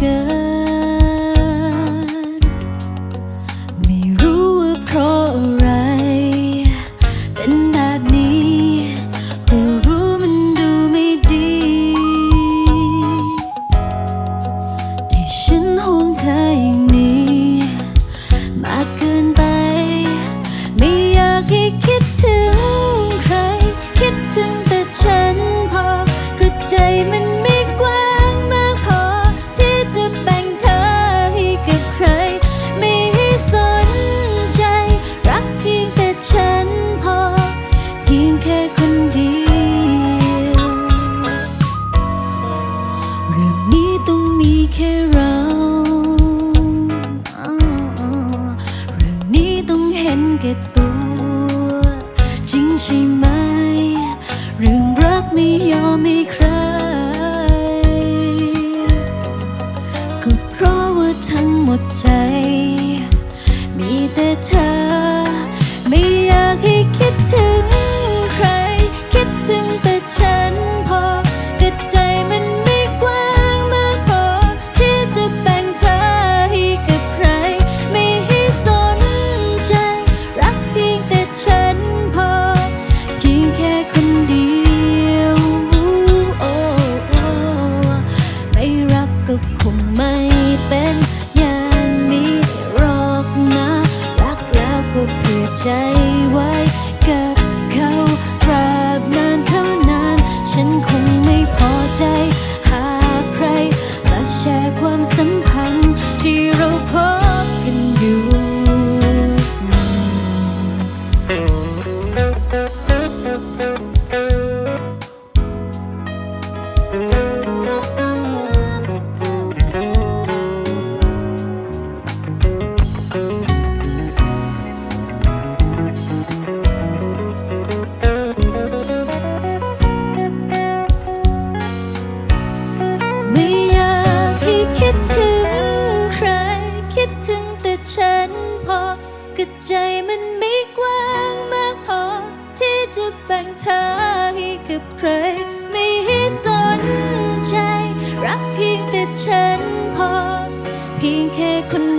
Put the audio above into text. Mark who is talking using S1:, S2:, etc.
S1: 的 งหมดใจ มีแต่เธอ ไม่อยากให้คิดถึง ไม่อยากให้คิดถึงใคร คิดถึงแต่ฉันพอก็ใจมันไม่กว้า จะแบ่งเธอให้กับใคร ไม่ให้สนใจ รักเพียงแต่ฉันพอ เพียงแค่คน